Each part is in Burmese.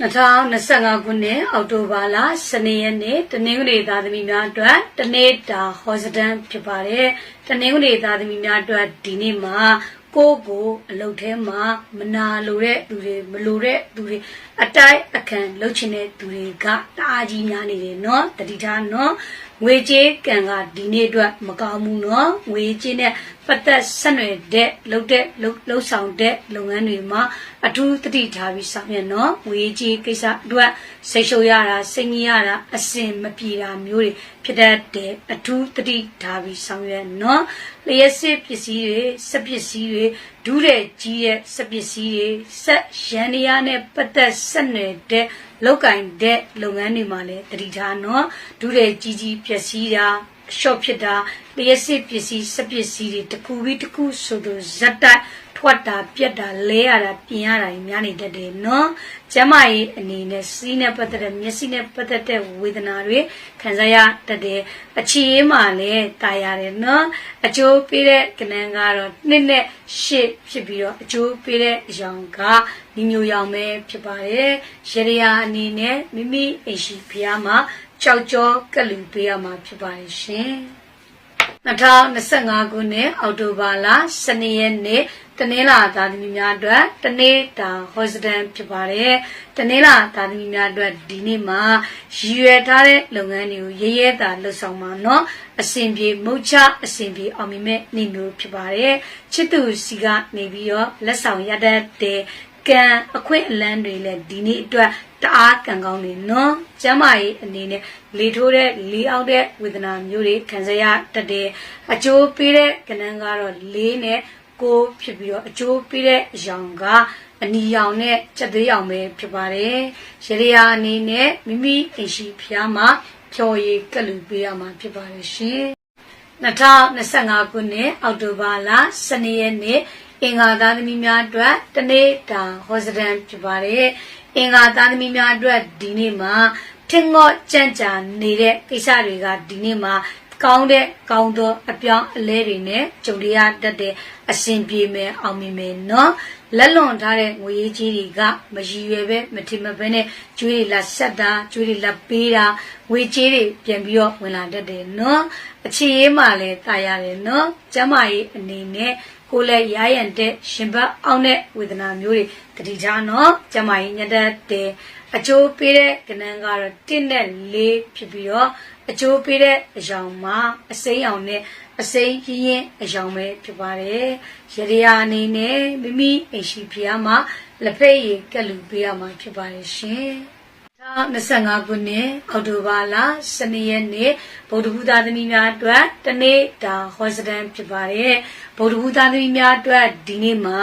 2025ခုနှစ်အောက်တိုဘာလ12ရက်နေ့တနင်္ဂနွေသားသမီးများအတွက်တနေ့တာဟောစတန်ဖြစ်ပါတယ်။တနင်္ဂနွေသားသမီးများအတွက်ဒီနေ့မှာကိုယ့်ကိုအလုပ်ထဲမှာမနာလိုတဲ့သူတွေမလိုတဲ့သူတွေအတိုက်အခံလှုပ်ချင်တဲ့သူတွေကတအားကြီးများနေတယ်နော်တတိထားနော်ငွေကြေးကံကဒီနေ့အတွက်မကောင်းဘူးနော်ငွေကြေးနဲ့ပတ်သက်ဆက်နွယ်တဲ့လှုပ်တဲ့လှုပ်လှုပ်ဆောင်တဲ့လုပ်ငန်းတွေမှာအထူးတတိထားပြီးဆောင်ရွက်နော်ငွေကြေးကိစ္စအတွက်စိတ်ရှုပ်ရတာစိတ်ငြိရတာအစင်မပြေတာမျိုးတွေဖြစ်တတ်တဲ့အထူးတတိထားပြီးဆောင်ရွက်နော်လျှက်စစ်ပစ္စည်းတွေစက်ပစ္စည်းတွေဒူးတဲ့ကြီးတဲ့စက်ပစ္စည်းတွေစက်ရန်ရနဲ့ပတ်သက်ဆက်နွယ်တဲ့လောက်ကင်တဲ့လုပ်ငန်းတွေမှာလည်းတတိထားနော်ဒူးတဲ့ကြီးကြီးပျက်စီးတာ ရှော့ဖြစ်တာလျှက်စစ်ပစ္စည်းစက်ပစ္စည်းတွေတစ်ခုပြီးတစ်ခုဆိုသူဇက်တိုက်ထွက်တာပြက်တာလဲရတာပြင်ရတာကြီးများနေတတ်တယ်နော်ကျမကြီးအနေနဲ့စီးနဲ့ပတ်သက်တဲ့မျက်စိနဲ့ပတ်သက်တဲ့ဝေဒနာတွေခံစားရတတ်တယ်အခြေအေးမှလည်းတာရတယ်နော်အကျိုးပေးတဲ့ကဏ္ဍကတော့နှစ်နဲ့ရှစ်ဖြစ်ပြီးတော့အကျိုးပေးတဲ့အရောင်ကညီညိုရောင်ပဲဖြစ်ပါတယ်ရေရရာအနေနဲ့မိမိအိမ်ရှိဖျားမှာ ကြောက်ကြောကလူပေးရမှာဖြစ်ပါလိမ့်ရှင်2025ခုနှစ်အောက်တိုဘာလ12ရက်နေ့တနင်္လာသားသမီးများအတွက်တနေ့တာဟော့စတန်ဖြစ်ပါတယ်။တနင်္လာသားသမီးများအတွက်ဒီနေ့မှာရည်ရွယ်ထားတဲ့လုပ်ငန်းတွေကိုရရဲတာလှုပ်ဆောင်ပါနော်။အစဉ်ပြေမုတ်ချအစဉ်ပြေအောင်မြင်မဲ့နေ့မျိုးဖြစ်ပါတယ်။ချစ်သူစီကနေပြီးတော့လက်ဆောင်ရတတ်တဲ့ ကံအခွင့်အလန်းတွေလည်းဒီနေ့အတွက်တအားကံကောင်းနေနော်ကျမ်းမာရေးအနေနဲ့လေထိုးတဲ့လေအောင်တဲ့ဝေဒနာမျိုးတွေခံစားရတတ်တယ်အကျိုးပေးတဲ့ကဏ္ဍကတော့လေးနဲ့ကိုဖြစ်ပြီးတော့အကျိုးပေးတဲ့အရောင်ကအနီရောင်နဲ့ချက်သေးရောင်ပဲဖြစ်ပါတယ်ရရရာအနေနဲ့မိမိအိမ်ရှိဖျားမှာဖြော်ရည်ကလူပေးရမှာဖြစ်ပါတယ်ရှင်2025ခုနှစ်အောက်တိုဘာလ12ရက်နေ့ အင်္ဂါသားသမီးများအတွက်တနေ့တာဟောစတန်ဖြစ်ပါတယ်အင်္ဂါသားသမီးများအတွက်ဒီနေ့မှာထင်ငေါ့ကြံ့ကြာနေတဲ့ကိစ္စတွေကဒီနေ့မှာကောင်းတဲ့ကောင်းသောအပြောင်းအလဲတွေနဲ့ကြုံရတတ်တဲ့အစဉ်ပြေမယ်အောင်မြင်မယ်နော်လက်လွန်ထားတဲ့ငွေရေးကြီးတွေကမရည်ရွယ်ပဲမထင်မပဲနဲ့ကျွေးတွေလာဆက်တာကျွေးတွေလာပေးတာငွေကြေးတွေပြန်ပြီးတော့ဝင်လာတတ်တယ်နော်အခြေရေးမှလည်းတာရတယ်နော်ကျမကြီးအနေနဲ့ ကိုယ်လည်းရရန်တဲ့ရှင်ဘတ်အောင်တဲ့ဝေဒနာမျိုးတွေတတိထားနော်ကျမကြီးညတတ်တဲ့အကျိုးပေးတဲ့ကဏ္ဍကတော့1နဲ့4ဖြစ်ပြီးတော့အကျိုးပေးတဲ့အယောင်မှာအစိမ်းအောင်နဲ့အစိမ်းရင်းအယောင်ပဲဖြစ်ပါတယ်ရရယာအနေနဲ့မိမိအိမ်ရှိဖျားမှာလက်ဖက်ရည်ကက်လူပေးရမှာဖြစ်ပါတယ်ရှင် 25ခုနှစ်အောက်တိုဘာလ12ရက်နေ့ဗုဒ္ဓဘုရားသမီးများအတွက်တနေ့တာဟောစတန်ဖြစ်ပါတယ်ဗုဒ္ဓဘုရားသမီးများအတွက်ဒီနေ့မှာ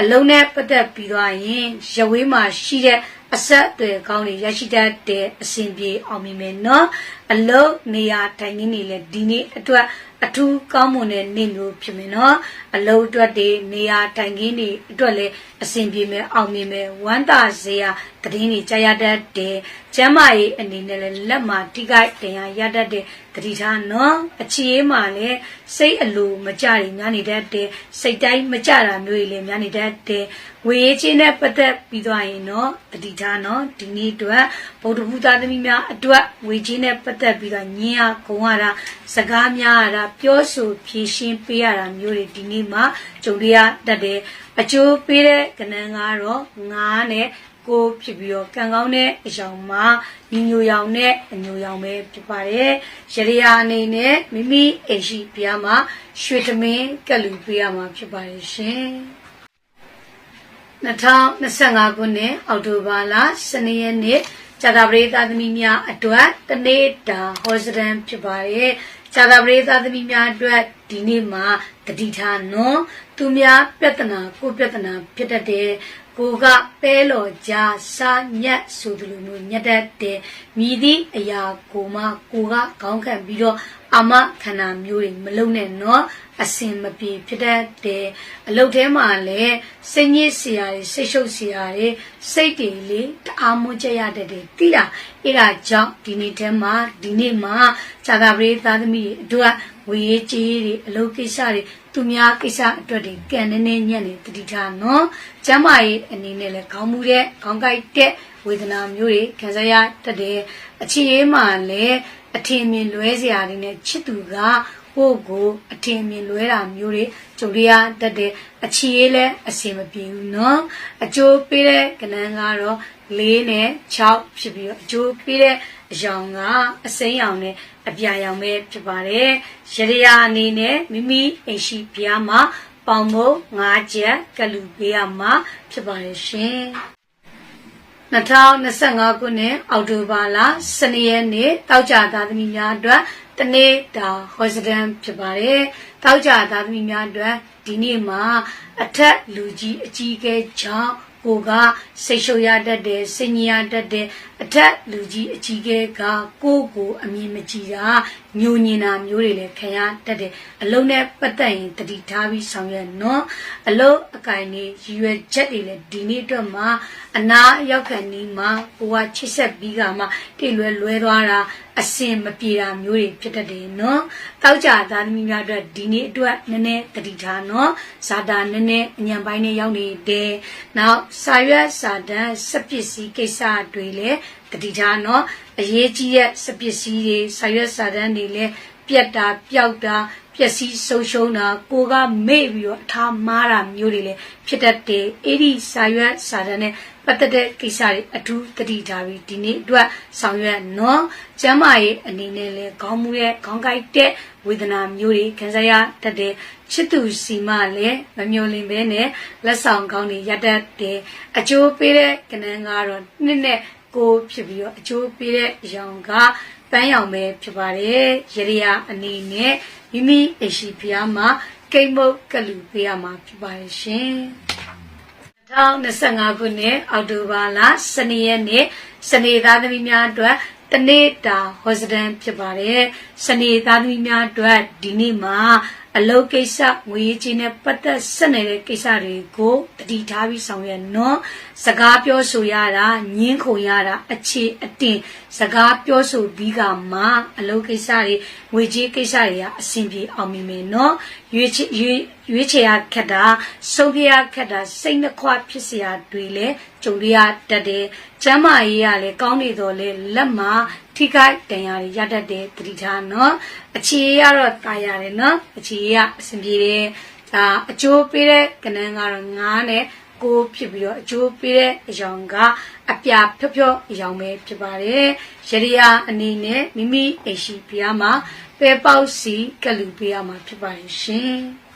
အလုံးနဲ့ပတ်သက်ပြီးသွားရင်ရဝေးမှာရှိတဲ့အဆက်အသွယ်ကောင်းတွေရရှိတတ်တဲ့အစဉ်ပြေအောင်မြင်မယ်နော်အလုံးနေရာထိုင်နေနေလဲဒီနေ့အတွက်အထူးကောင်းမွန်တဲ့နေ့မျိုးဖြစ်မယ်နော်အလုံးအတွက်တွေနေရာထိုင်ခင်းတွေအတွက်လည်းအစဉ်ပြေမယ်အောင်မြင်မယ်ဝမ်းသာစရာတည်င်းတွေကြားရတတ်တယ်ကျမ်းမာရေးအနေနဲ့လည်းလက်မှာတိကိုက်တင်ရရတတ်တဲ့တတိထားနော်အခြေအေးမှာလည်းစိတ်အလိုမကြတွေများနေတတ်တယ်စိတ်တိုင်းမကြတာမျိုးတွေလည်းများနေတတ်တယ်ဝေရေးချင်းနဲ့ပတ်သက်ပြီးသွားရင်နော်တတိထားနော်ဒီနေ့အတွက်ဗုဒ္ဓဘုရားသမီးများအတွက်ဝေချင်းနဲ့ပတ်သက်ပြီးတော့ညင်ရခုံရတာစကားများရတာပြောဆိုဖြေရှင်းပေးရတာမျိုးတွေဒီနေ့မှာကြုံရတတ်တယ်အကျိုးပေးတဲ့ကဏ္ဍကတော့ငါးနဲ့ ကိုဖြစ်ပြီးတော့ကံကောင်းတဲ့အယောင်မှာညီညိုရောင်နဲ့အညိုရောင်ပဲဖြစ်ပါတယ်။ရရယာအနေနဲ့မိမိအိမ်ရှိဘုရားမှာရွှေသမင်းကက်လူပေးရမှာဖြစ်ပါတယ်ရှင်။2025ခုနှစ်အောက်တိုဘာလ12ရက်နေ့ဇာတာပရိသသမီးများအတွက်တနေ့တာဟောစတန်ဖြစ်ပါတယ်။ဇာတာပရိသသမီးများအတွက်ဒီနေ့မှာတတိထားနော် သူများပြဿနာကိုပြဿနာဖြစ်တတ်တဲ့ကိုကပဲလော်ကြစာညက်ဆိုသလိုမျိုးညက်တတ်တဲ့မြည်သည့်အရာကိုမှကိုကခေါင်းခံပြီးတော့အမခန္ဓာမျိုးတွေမလုံနဲ့နော်အစင်မပြေဖြစ်တတ်တဲ့အလုတ်ထဲမှာလည်းစိတ်ညစ်စရာတွေစိတ်ရှုပ်စရာတွေစိတ်တွေလေတအားမွကြရတတ်တယ်တိလားအဲ့ဒါကြောင့်ဒီနေ့ထဲမှာဒီနေ့မှာဇာတာပရိသားသမီးတွေအတွက်ဝေရေးကြီးတွေအလုပ်ကိစ္စတွေ သူများကိစ္စအတွက်ဒီပြန်နေနေညံ့နေတတိထားနော်ကျမ်းမာရေးအနေနဲ့လည်းခေါင်းမူတဲ့ခေါင်းကိုက်တဲ့ဝေဒနာမျိုးတွေခံစားရတတ်တယ်အခြေအေးမှလည်းအထင်မြင်လွဲစရာတွေနဲ့ချစ်သူကကိုယ့်ကိုအထင်မြင်လွဲတာမျိုးတွေကြုံရတတ်တယ်အခြေအေးလည်းအဆင်မပြေဘူးနော်အကျိုးပေးတဲ့ကဏ္ဍကတော့၄နဲ့6ဖြစ်ပြီးတော့အကျိုးပေးတဲ့ အယောင်ကအစိမ်းရောင်နဲ့အပြာရောင်ပဲဖြစ်ပါတယ်ရရရာအနေနဲ့မိမိအိမ်ရှိဖျားမှာပေါင်မုတ်၅ချက်ကလူပေးရမှာဖြစ်ပါတယ်ရှင်2025ခုနှစ်အောက်တိုဘာလ12ရက်နေ့တောက်ကြသားသမီးများအတွက်တနေ့တာဟောစဒန်ဖြစ်ပါတယ်တောက်ကြသားသမီးများအတွက်ဒီနေ့မှာအထက်လူကြီးအကြီးအကဲကြောင့်ကိုကစိတ်ရှုပ်ရတတ်တယ်စင်ကြီးရတတ်တယ် အထက်လူကြီးအကြီးကဲကကိုကိုအမြင်မကြည့်တာညိုညင်တာမျိုးတွေလည်းခံရတတ်တယ်အလုံးနဲ့ပတ်သက်ရင်တတိထားပြီးဆောင်ရွက်နော်အလုံးအကင်နေရည်ရွယ်ချက်တွေလည်းဒီနေ့အတွက်မှာအနာရောက်ခံနေမှာကိုကချစ်ဆက်ပြီးကမှတိလွယ်လွဲသွားတာအစင်မပြေတာမျိုးတွေဖြစ်တတ်တယ်နော်တောက်ကြသားသမီးများအတွက်ဒီနေ့အတွက်နည်းနည်းတတိထားနော်ဇာတာနည်းနည်းအညံပိုင်းနဲ့ရောက်နေတယ်နောက်စာရွက်စာတမ်းစက်ပစ္စည်းကိစ္စတွေလည်းတတိထားနော်အရေးကြီးတဲ့စက်ပစ္စည်းတွေစာရွက်စာတမ်းတွေလည်းပြက်တာပျောက်တာပျက်စီးဆုံးရှုံးတာကိုကမေ့ပြီးတော့အထားမားတာမျိုးတွေလည်းဖြစ်တတ်တယ်အဲ့ဒီစာရွက်စာတမ်းနဲ့ပတ်သက်တဲ့ကိစ္စတွေအထူးတတိထားပြီးဒီနေ့အတွက်ဆောင်ရွက်နော်ကျမ်းမာရေးအနေနဲ့လည်းခေါင်းမူရဲ့ခေါင်းကိုက်တဲ့ဝေဒနာမျိုးတွေခံစားရတတ်တယ်ချစ်သူစီမလည်းမမျော်လင့်ဘဲနဲ့လက်ဆောင်ကောင်းတွေရတတ်တယ်အကျိုးပေးတဲ့ကဏ္ဍကတော့နှစ်နဲ့ ကိုဖြစ်ပြီးတော့အကျိုးပေးတဲ့အရောင်ကပန်းရောင်ပဲဖြစ်ပါတယ်ရရရအနေနဲ့မိမိအရှိဖျားမှာကိတ်မုတ်ကလူပေးရမှာဖြစ်ပါတယ်ရှင်2025ခုနှစ်အောက်တိုဘာလ12ရက်နေ့စနေသားသမီးများအတွက်တနေ့တာဟောစဒန်ဖြစ်ပါတယ်စနေသားသမီးများအတွက်ဒီနေ့မှာ အလုပ်ကိစ္စငွေရေးချင်းနဲ့ပတ်သက်ဆက်နေတဲ့ကိစ္စတွေကိုတတိထားပြီးဆောင်ရွက်နော်စကားပြောဆိုရတာညင်းခုန်ရတာအခြေအတင်စကားပြောဆိုပြီးကမှအလုပ်ကိစ္စတွေငွေကြေးကိစ္စတွေကအဆင်ပြေအောင်မြင်မယ်နော်ရွေးချယ်ရွေးရွေးချယ်ရခက်တာဆုံးဖြတ်ရခက်တာစိတ်နှခွဖြစ်စရာတွေလည်းကြုံရတတ်တယ်ကျမ်းမာရေးကလည်းကောင်းနေတော့လေလက်မှာထိခိုက်တန်ရာတွေရတတ်တယ်တတိထားနော်အခြေရတော့တာရတယ်နော်အခြေရအဆင်ပြေတယ်ဒါအကျိုးပေးတဲ့ကဏ္ဍကတော့9နဲ့ကိုဖြစ်ပြီးတော့အကျိုးပေးတဲ့အယောင်ကအပြာဖြော့ဖြော့အယောင်ပဲဖြစ်ပါတယ်ရရရအနေနဲ့မိမိအိရှိပြားမှာပဲပေါက်စီကလူပေးရမှာဖြစ်ပါတယ်ရှင်